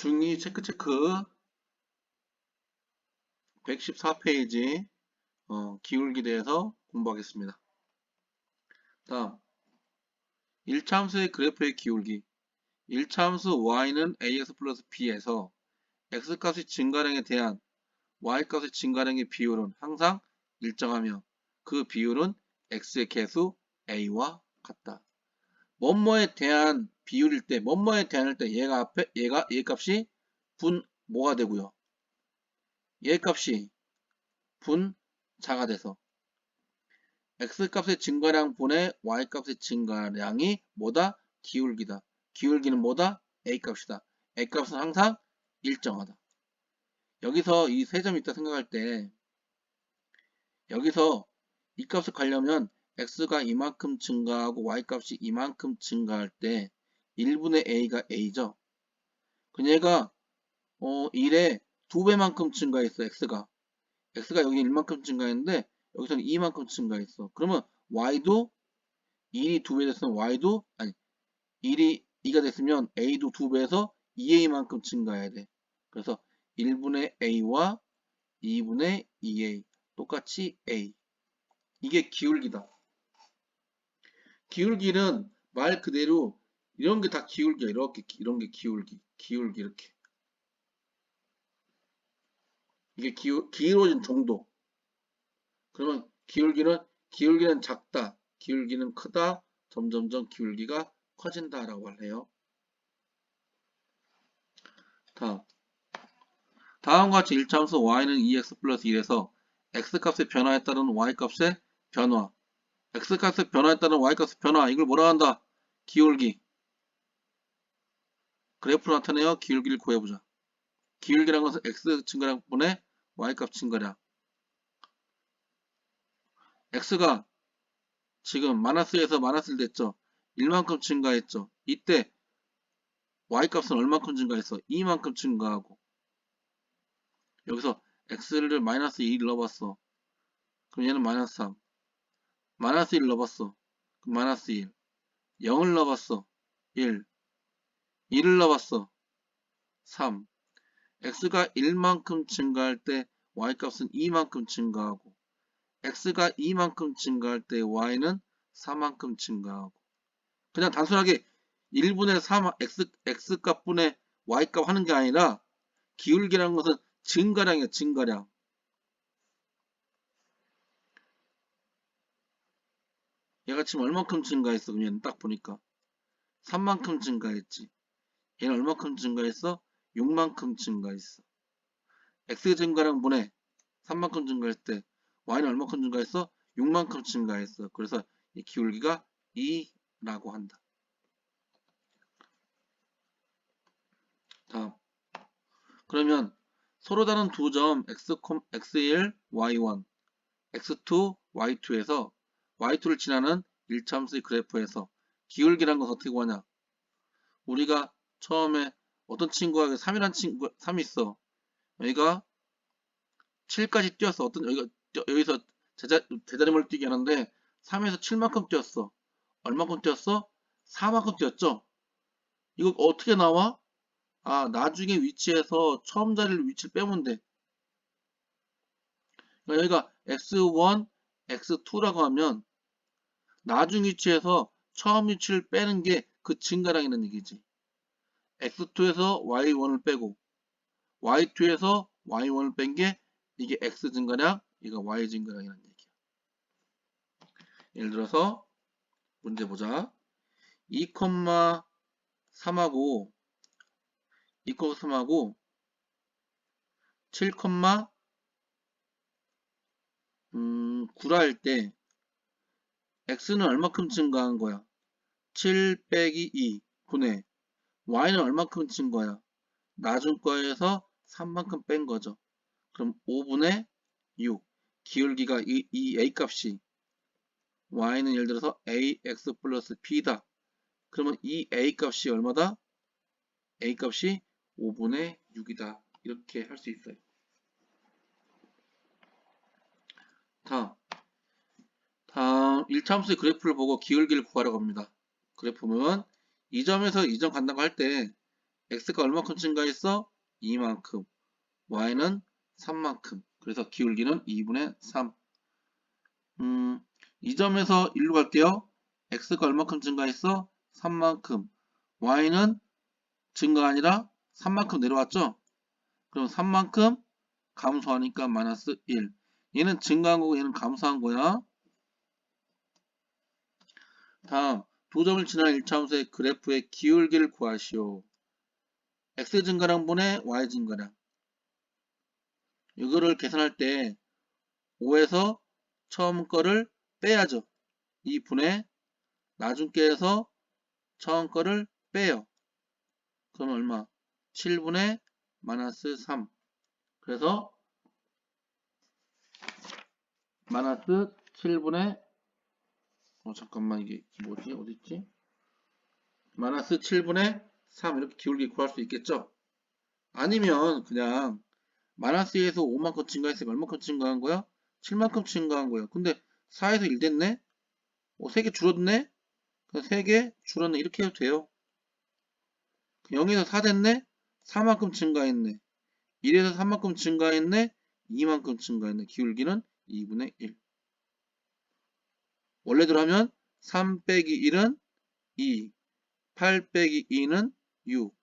중위 체크 체크 114페이지 어, 기울기 대해서 공부하겠습니다. 다음 1차함수의 그래프의 기울기 1차함수 y는 ax 플러스 b에서 x값의 증가량에 대한 y값의 증가량의 비율은 항상 일정하며 그 비율은 x의 개수 a와 같다. 뭐뭐에 대한 비율일 때, 뭐뭐에 대한일 때 얘가 앞에 얘가 얘 값이 분 뭐가 되고요. 얘 값이 분 자가 돼서 x 값의 증가량 분의 y 값의 증가량이 뭐다? 기울기다. 기울기는 뭐다? a 값이다. a 값은 항상 일정하다. 여기서 이 세 점이 있다 생각할 때 여기서 이 값을 가려면 x가 이만큼 증가하고 y값이 이만큼 증가할 때 1분의 a가 a죠. 그럼 얘가 어 1에 2배만큼 증가했어 x가. x가 여기 1만큼 증가했는데 여기서는 2만큼 증가했어. 그러면 y도 1이 2배 됐으면 y도 아니 1이 2가 됐으면 a도 2배에서 2a만큼 증가해야 돼. 그래서 1분의 a와 2분의 2a 똑같이 a 이게 기울기다. 기울기는 말 그대로 이런 게 다 기울기야. 이렇게 이런 게 기울기. 기울기 이렇게. 이게 기울, 길어진 정도. 그러면 기울기는 기울기는 작다. 기울기는 크다. 점점점 기울기가 커진다라고 해요. 다음. 다음과 같이 1차함수 y는 2x 플러스 1에서 x값의 변화에 따른 y값의 변화 x값의 변화에 따른 y값의 변화 이걸 뭐라 한다? 기울기 그래프로 나타내어 기울기를 구해보자 기울기란 것은 x 증가량분의 y값 증가량 x가 지금 마이너스에서 마이너스 1 됐죠 1만큼 증가했죠 이때 y값은 얼만큼 증가했어? 2만큼 증가하고 여기서 x를 마이너스 2 넣어봤어. 그럼 얘는 마이너스 3. 마이너스 1 넣어봤어. 그럼 마이너스 1. 0을 넣어봤어. 1. 1을 넣어봤어. 3. x가 1만큼 증가할 때 y값은 2만큼 증가하고 x가 2만큼 증가할 때 y는 4만큼 증가하고 그냥 단순하게 1분의 3 x, x값 분의 y값 하는 게 아니라 기울기라는 것은 증가량이야, 증가량. 얘가 지금 얼만큼 증가했어? 얘는 딱 보니까 3만큼 증가했지. 얘는 얼만큼 증가했어? 6만큼 증가했어. X 증가량 분해 3만큼 증가했을 때 Y는 얼만큼 증가했어? 6만큼 증가했어. 그래서 이 기울기가 2라고 한다. 다음. 그러면 서로 다른 두 점 x, x1, y1, x2, y2에서 y2를 지나는 1차함수의 그래프에서 기울기란 것을 어떻게 구하냐? 우리가 처음에 어떤 친구가 3이란 친구 3이 있어. 여기가 7까지 뛰었어. 어떤 여기가 여기서 제자, 제자림을 뛰게 하는데 3에서 7만큼 뛰었어. 얼마큼 뛰었어? 4만큼 뛰었죠? 이거 어떻게 나와? 아, 나중에 위치에서 처음 자리를 위치를 빼면 돼. 그러니까 여기가 x1, x2라고 하면 나중 위치에서 처음 위치를 빼는 게 그 증가량이라는 얘기지. X2에서 y1을 빼고 y2에서 y1을 뺀 게 이게 x 증가량, 이거 y 증가량이라는 얘기야. 예를 들어서 문제 보자. 2,3하고 2,3하고 7, 음, 9라 할때 x는 얼마큼 증가한 거야? 7 빼기 2 분의 y는 얼마큼 증가야? 나중 거에서 3만큼 뺀 거죠. 그럼 5분의 6 기울기가 이, 이 a 값이 y는 예를 들어서 ax 플러스 b다. 그러면 이 a 값이 얼마다? a 값이 5분의 6이다. 이렇게 할 수 있어요. 다음, 다음 1차함수의 그래프를 보고 기울기를 구하려고 합니다. 그래프 보면 이 점에서 이 점 간다고 할 때 x가 얼마큼 증가했어? 2만큼. y는 3만큼. 그래서 기울기는 2분의 3. 음, 이 점에서 1로 갈게요. x가 얼마큼 증가했어? 3만큼. y는 증가가 아니라 3만큼 내려왔죠? 그럼 3만큼 감소하니까 마이너스 1. 얘는 증가한 거고 얘는 감소한 거야. 다음 두 점을 지난 1차함수의 그래프의 기울기를 구하시오. x 증가량 분의 y 증가량. 이거를 계산할 때 5에서 처음 거를 빼야죠. 2분의 나중께에서 처음 거를 빼요. 그럼 얼마? 7분의 마이너스 3. 그래서 마이너스 7분의 어 잠깐만 이게 뭐지? 어딨지? 마이너스 7분의 3 이렇게 기울기 구할 수 있겠죠? 아니면 그냥 마이너스 2에서 5만큼 증가했으면 얼마큼 증가한 거야? 7만큼 증가한 거야. 근데 4에서 1 됐네? 어, 3개 줄었네? 3개 줄었네. 이렇게 해도 돼요. 0에서 4 됐네? 4만큼 증가했네. 1에서 3만큼 증가했네? 2만큼 증가했네. 기울기는 2분의 1. 원래대로 하면 3 빼기 1은 2, 8 빼기 2는 6.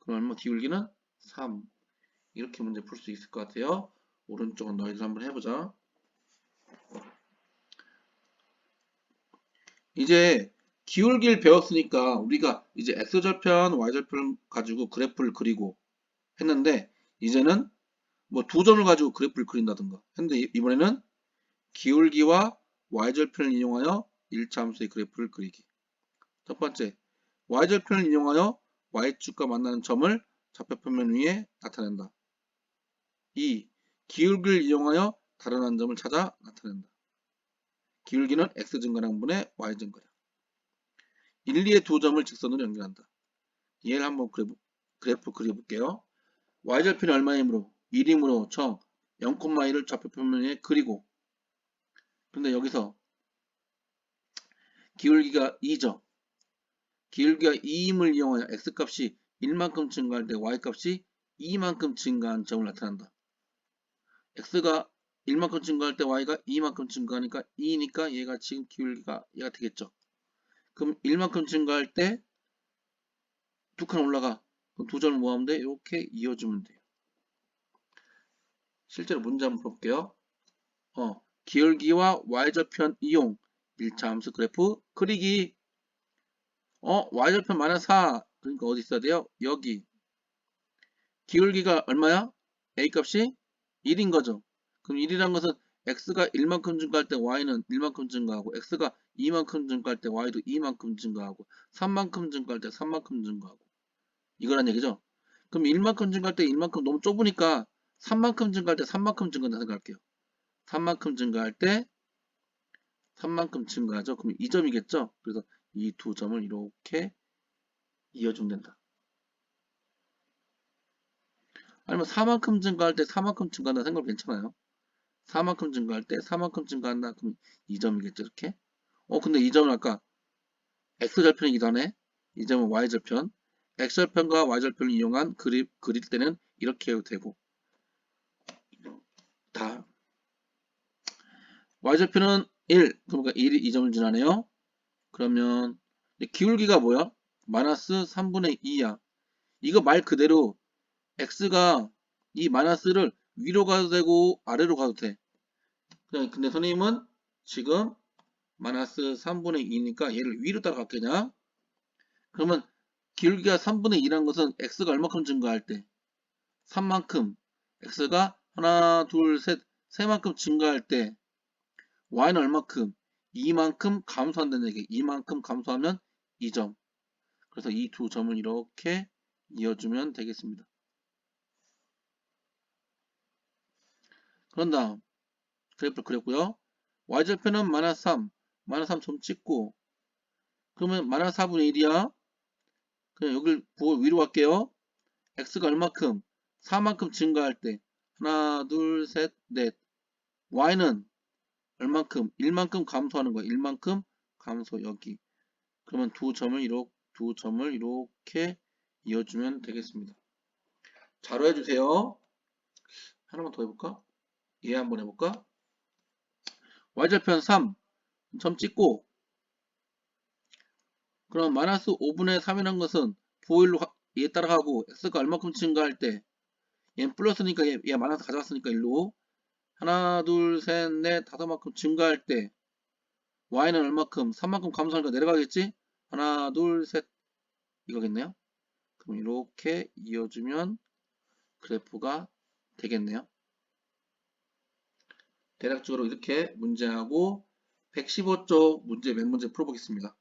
그럼 얼마 기울기는 3. 이렇게 문제 풀 수 있을 것 같아요. 오른쪽은 너희들 한번 해보자. 이제 기울기를 배웠으니까 우리가 이제 x절편, y절편 가지고 그래프를 그리고 했는데 이제는 뭐 두 점을 가지고 그래프를 그린다든가 했는데 이번에는 기울기와 y절편을 이용하여 1차 함수의 그래프를 그리기. 첫 번째 y절편을 이용하여 y축과 만나는 점을 좌표평면 위에 나타낸다. 2. 기울기를 이용하여 다른 한 점을 찾아 나타낸다. 기울기는 x 증가량분의 y 증가량. 1, 2의 두 점을 직선으로 연결한다. 얘를 한번 그래프, 그래프 그려볼게요. y절편이 얼마이므로? 1이므로 정 0,1을 좌표평면에 그리고 근데 여기서 기울기가 2죠. 기울기가 2임을 이용하여 x값이 1만큼 증가할 때 y값이 2만큼 증가한 점을 나타낸다. x가 1만큼 증가할 때 y가 2만큼 증가하니까 2니까 얘가 지금 기울기가 얘가 되겠죠. 그럼 1만큼 증가할 때 두 칸 올라가. 그럼 두 점을 모으면 돼. 이렇게 이어주면 돼요. 실제로 문제 한번 볼게요. 어, 기울기와 y절편 이용 1차 함수 그래프 그리기 어 y절편 마이너스 4 그러니까 어디 있어야 돼요? 여기 기울기가 얼마야? a 값이 1인 거죠. 그럼 1이란 것은 x가 1만큼 증가할 때 y는 1만큼 증가하고 x가 2만큼 증가할 때 y도 2만큼 증가하고 3만큼 증가할 때 3만큼 증가하고 이거란 얘기죠. 그럼 1만큼 증가할 때 1만큼 너무 좁으니까 3만큼 증가할 때 3만큼 증가한다 생각할게요. 3만큼 증가할 때 3만큼 증가하죠. 그럼 2점이겠죠. 그래서 이 두 점을 이렇게 이어주면 된다. 아니면 4만큼 증가할 때 4만큼 증가한다 생각 괜찮아요. 4만큼 증가할 때 4만큼 증가한다. 그럼 2점이겠죠. 이렇게. 어 근데 이 점은 아까 x절편이기도 하네. 이 점은 y절편. x절편과 y절편을 이용한 그리, 그릴 때는 이렇게 해도 되고 다 y절편은 1, 그러니까 1이 2점을 지나네요. 그러면 기울기가 뭐야? 마이너스 3분의 2야. 이거 말 그대로 x가 이 마이너스를 위로 가도 되고 아래로 가도 돼. 근데 선생님은 지금 마이너스 3분의 2니까 얘를 위로 따라갔겠냐? 그러면 기울기가 3분의 2란 것은 x가 얼마큼 증가할 때? 3만큼. x가 하나, 둘, 셋, 세만큼 증가할 때 y는 얼마큼? 2만큼 감소한다는 얘기. 2만큼 감소하면 2점. 그래서 이 두 점을 이렇게 이어주면 되겠습니다. 그런 다음 그래프를 그렸고요. y절편은 마이너스 3, 마이너스 3점 찍고 그러면 마이너스 4분의 1이야. 그냥 여기를 위로 갈게요. x가 얼마큼? 4만큼 증가할 때 하나, 둘, 셋, 넷 y는 얼만큼? 1만큼 감소하는 거야. 1만큼 감소 여기. 그러면 두 점을 이렇게 두 점을 이렇게 이어주면 되겠습니다. 자로 해주세요. 하나만 더 해볼까? 얘 한번 해볼까? y절편 3, 점 찍고 그럼 마이너스 5분의 3이라는 것은 보일로 얘 따라가고 x가 얼마큼 증가할 때 얘는 플러스니까 얘, 얘 마이너스 가져왔으니까 일로 하나 둘 셋 넷 다섯만큼 증가할 때 y는 얼마큼 3만큼 감소하니까 내려가겠지? 하나 둘 셋 이거겠네요. 그럼 이렇게 이어주면 그래프가 되겠네요. 대략적으로 이렇게 문제하고 115쪽 문제 몇 문제 풀어보겠습니다.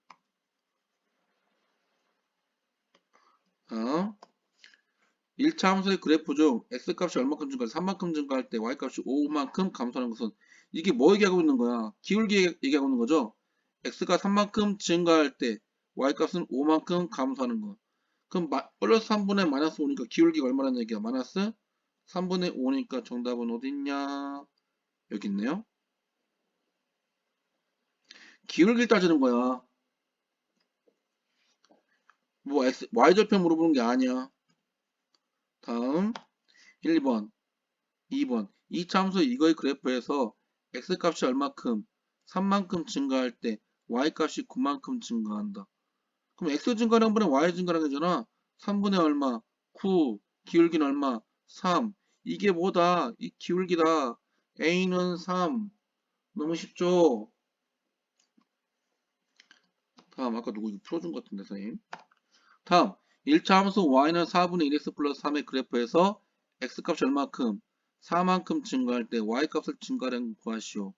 다음 1차 함수의 그래프 중 x값이 얼마큼 증가할 때 3만큼 증가할 때 y값이 5만큼 감소하는 것은 이게 뭐 얘기하고 있는 거야? 기울기 얘기하고 있는 거죠? x가 3만큼 증가할 때 y값은 5만큼 감소하는 거. 그럼 마, 플러스 3분의 마이너스 5니까 기울기가 얼마라는 얘기야? 마이너스 3분의 5니까 정답은 어디 있냐? 여기 있네요. 기울기를 따지는 거야. 뭐 x, y절편 물어보는 게 아니야. 다음 1, 2번 2번 이 참수 이거의 그래프에서 x값이 얼마큼 3만큼 증가할 때 y값이 9만큼 증가한다. 그럼 x 증가량 분의 y 증가량 이잖아. 3분의 얼마? 9 기울기는 얼마? 3 이게 뭐다? 이 기울기다. a는 3 너무 쉽죠? 다음 아까 누구 풀어준 것 같은데 선생님 다음 1차 함수 y는 4분의 1x 플러스 3의 그래프에서 x값이 얼마큼 4만큼 증가할 때 y값을 증가량 구하시오.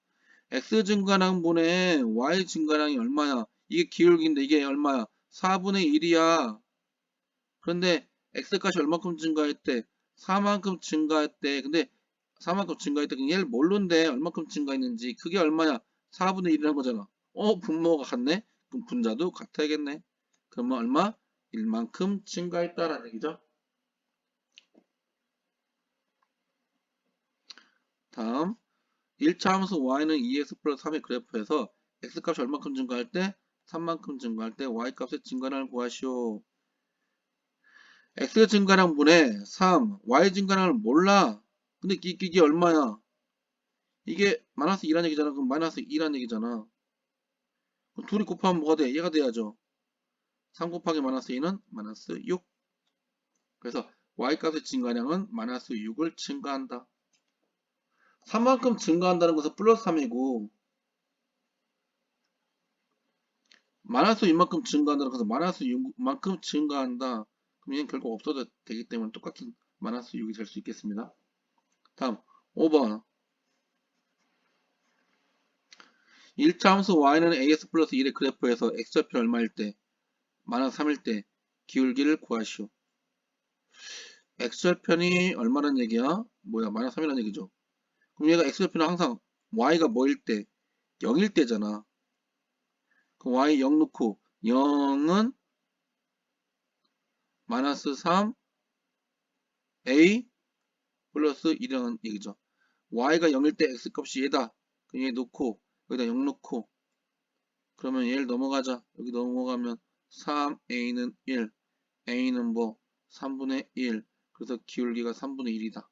x 증가량분의 y 증가량이 얼마야? 이게 기울기인데 이게 얼마야? 4분의 1이야. 그런데 x값이 얼마큼 증가했대? 4만큼 증가했대. 근데 4만큼 증가했대. 그럼 얘를 모르는데 얼마큼 증가했는지 그게 얼마야? 4분의 1이라는 거잖아. 어 분모가 같네? 그럼 분자도 같아야겠네. 그러면 얼마? 1만큼 증가했다라는 얘기죠. 다음 1차 함수 y는 2x 플러스 3의 그래프에서 x값이 얼마큼 증가할 때 3만큼 증가할 때 y값의 증가량을 구하시오. x 증가량 분의 3, y 증가량을 몰라. 근데 이, 이게 얼마야? 이게 마이너스 2란 얘기잖아. 그럼 마이너스 2란 얘기잖아. 그럼 둘이 곱하면 뭐가 돼? 얘가 돼야죠. 3 곱하기 마이너스 2는 마이너스 6. 그래서 y값의 증가량은 마이너스 6을 증가한다. 3만큼 증가한다는 것은 플러스 3이고 마이너스 6만큼 증가한다는 것은 마이너스 6만큼 증가한다. 그럼 얘는 결국 없어도 되기 때문에 똑같은 마이너스 6이 될 수 있겠습니다. 다음 5번 1차 함수 y는 ax 플러스 1의 그래프에서 x좌표 얼마일 때 마이너스 3일 때 기울기를 구하시오. x좌편이 얼마란 얘기야? 뭐야 마이너스 3이란 얘기죠. 그럼 얘가 x좌표는 항상 y가 뭐일 때 0일 때잖아. 그럼 y 0 넣고 0은 마이너스 3 a 플러스 1이라는 얘기죠. y가 0일 때 x값이 얘다. 그럼 얘 놓고 여기다 0 놓고 그러면 얘를 넘어가자. 여기 넘어가면 3a는 1 a는 뭐 3분의 1 그래서 기울기가 3분의 1이다.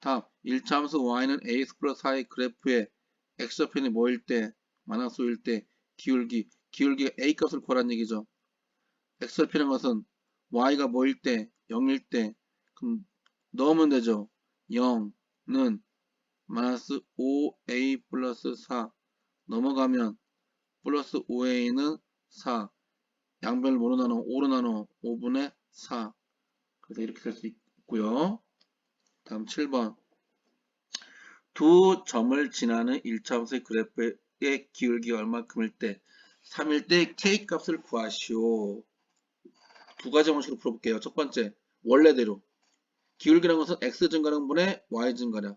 다음 1차 함수 y는 ax 플러스 4의 그래프에 x좌편이 뭐일 때 5일 때 기울기 기울기가 a값을 구하라는 얘기죠. x좌편인 것은 y가 뭐일 때 0일 때 그럼 넣으면 되죠. 0는 마이너스 5a 플러스 4 넘어가면 플러스 5a는 4 양변을 뭐로 나눠? 5로 나눠 5분의 4 그래서 이렇게 될 수 있고요. 다음 7번 두 점을 지나는 1차 함수의 그래프의 기울기가 얼마큼일 때 3일 때 k값을 구하시오. 두 가지 방식으로 풀어볼게요. 첫 번째 원래대로 기울기라는 것은 x 증가량분의 y 증가량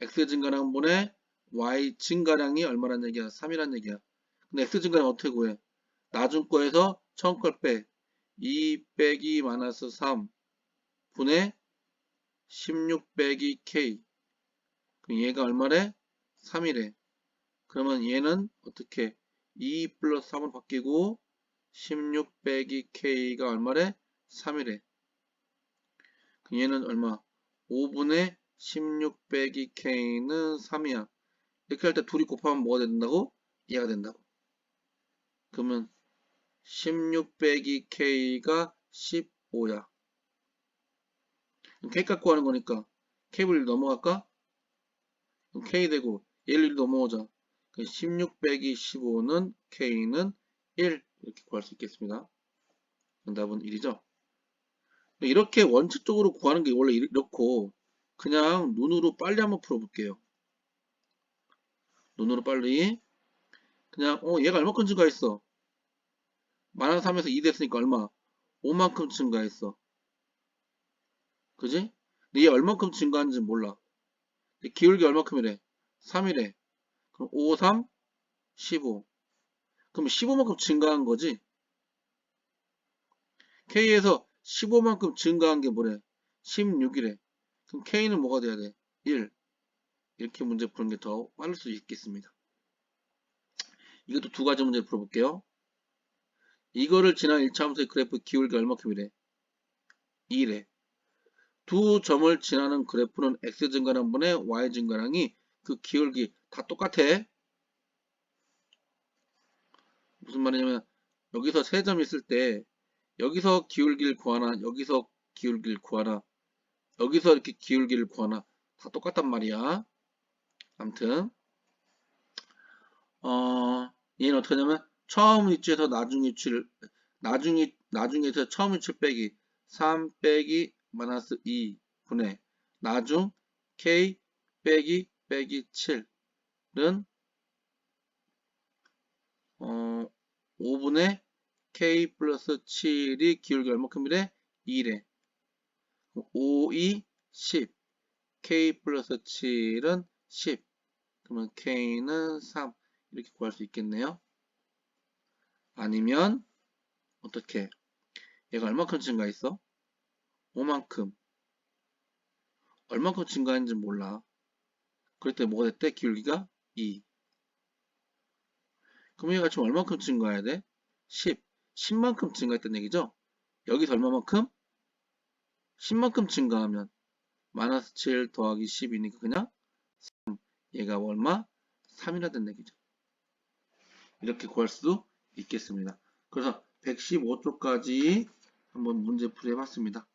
x 증가량분의 y 증가량이 얼마란 얘기야? 3이란 얘기야. 근데 x 증가량 어떻게 구해? 나중 거에서 처음 걸 빼. 2 빼기 마이너스 3 분의 16 빼기 k 그럼 얘가 얼마래? 3이래. 그러면 얘는 어떻게 2 플러스 3으로 바뀌고 16 빼기 K가 얼마래? 3이래. 얘는 얼마? 5분의 16 빼기 K는 3이야. 이렇게 할 때 둘이 곱하면 뭐가 된다고? 얘가 된다고. 그러면 16 빼기 K가 15야. K 갖고 하는 거니까 K를 넘어갈까? K 되고 얘를 넘어오자. 16 빼기 15는 K는 1 이렇게 구할 수 있겠습니다. 정답은 1이죠. 이렇게 원칙적으로 구하는 게 원래 이렇고 그냥 눈으로 빨리 한번 풀어볼게요. 눈으로 빨리 그냥 어 얘가 얼마큼 증가했어? 마이너스 3에서 2 됐으니까 얼마? 5만큼 증가했어. 그지? 근데 얘 얼마큼 증가하는지 몰라. 기울기 얼마큼이래? 3이래. 그럼 5, 3, 15. 그럼 15만큼 증가한 거지? K에서 15만큼 증가한 게 뭐래? 16이래. 그럼 K는 뭐가 돼야 돼? 1. 이렇게 문제 푸는 게 더 빠를 수 있겠습니다. 이것도 두 가지 문제 풀어볼게요. 이거를 지난 1차 함수의 그래프 기울기 얼마큼이래? 2래. 두 점을 지나는 그래프는 x 증가량 분의 y 증가량이 그 기울기 다 똑같아. 무슨 말이냐면 여기서 세 점 있을 때 여기서 기울기를 구하나 여기서 기울기를 구하나 여기서 이렇게 기울기를 구하나 다 똑같단 말이야. 아무튼 어 얘는 어떻게 하냐면 처음 위치에서 나중 위치를 나중 나중에서 처음 위치 빼기 3 빼기 마이너스 2 분의 나중 k 빼기 빼기 7은 어 5분의 k 플러스 7이 기울기 얼마큼이래? 2래. 5, 2, 10. k 플러스 7은 10. 그러면 k는 3. 이렇게 구할 수 있겠네요. 아니면 어떻게? 얘가 얼마큼 증가했어? 5만큼. 얼마큼 증가했는지 몰라. 그럴 때 뭐가 됐대? 기울기가 2. 그럼 얘가 지금 얼마큼 증가해야 돼? 10. 10만큼 증가했다는 얘기죠? 여기서 얼마만큼? 10만큼 증가하면 마이너스 7 더하기 10이니까 그냥 3. 얘가 얼마? 3이라 된 얘기죠. 이렇게 구할 수 있겠습니다. 그래서 115쪽까지 한번 문제 풀이 해 봤습니다.